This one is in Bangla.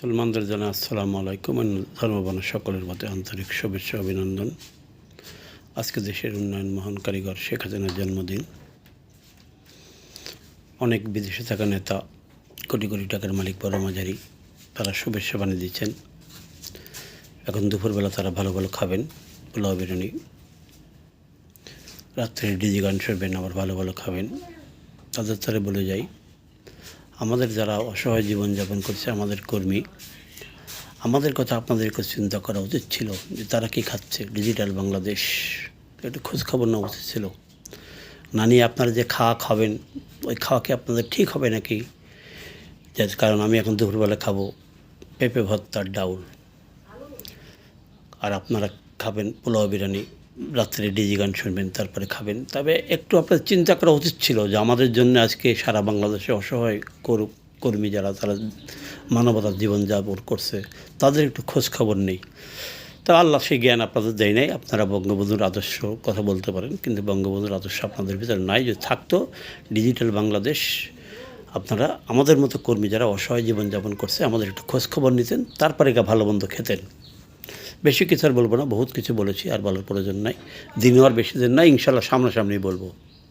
মুসলমানদের জানা আসসালামু আলাইকুম ধর্মবর্ণ সকলের মতে আন্তরিক শুভেচ্ছা অভিনন্দন। আজকে দেশের উন্নয়ন মহান কারিগর শেখ হাসিনার জন্মদিন। অনেক বিদেশে থাকা নেতা, কোটি কোটি টাকার মালিক বড় তারা শুভেচ্ছা বানিয়ে দিচ্ছেন। এখন দুপুরবেলা তারা ভালো ভালো খাবেন, পোলাও বিরিয়ানি। রাত্রে ডিজি গান শুনবেন, আবার ভালো ভালো খাবেন। তাদের তারা বলে যাই আমাদের যারা অসহায় জীবনযাপন করছে, আমাদের কর্মী, আমাদের কথা আপনাদেরকে চিন্তা করা উচিত ছিল যে তারা কি খাচ্ছে? ডিজিটাল বাংলাদেশ, একটু খোঁজখবর নেওয়া উচিত ছিল। না নিয়ে আপনারা যে খাওয়া খাবেন, ওই খাওয়া কি আপনাদের ঠিক হবে নাকি? যে কারণ আমি এখন দুপুরবেলা খাব পেঁপে ভর্তার ডাউল। আর আপনারা খাবেন পোলাও বিরিয়ানি। রাত্রে ডিজি গান শুনবেন, তারপরে খাবেন। তবে একটু আপনার চিন্তা করা উচিত ছিল যে আমাদের জন্য আজকে সারা বাংলাদেশে অসহায় কর- কর্মী যারা, তারা মানবতার জীবনযাপন করছে, তাদের একটু খোঁজ খবর নেই। তা আল্লাহ সেই জ্ঞান আপনাদের দেয় নাই। আপনারা বঙ্গবন্ধুর আদর্শ কথা বলতে পারেন, কিন্তু বঙ্গবন্ধুর আদর্শ আপনাদের ভিতরে নাই। যদি থাকতো, ডিজিটাল বাংলাদেশ, আপনারা আমাদের মতো কর্মী যারা অসহায় জীবনযাপন করছে, আমাদের একটু খোঁজ খবর নিতেন, তারপরে গা ভালো মন্দ খেতেন। বেশি কিছু আর বলব না, বহুত কিছু বলেছি, আর বলার প্রয়োজন নাই। দিনও আর বেশি দিন নাই, ইনশাল্লাহ সামনাসামনি বলব।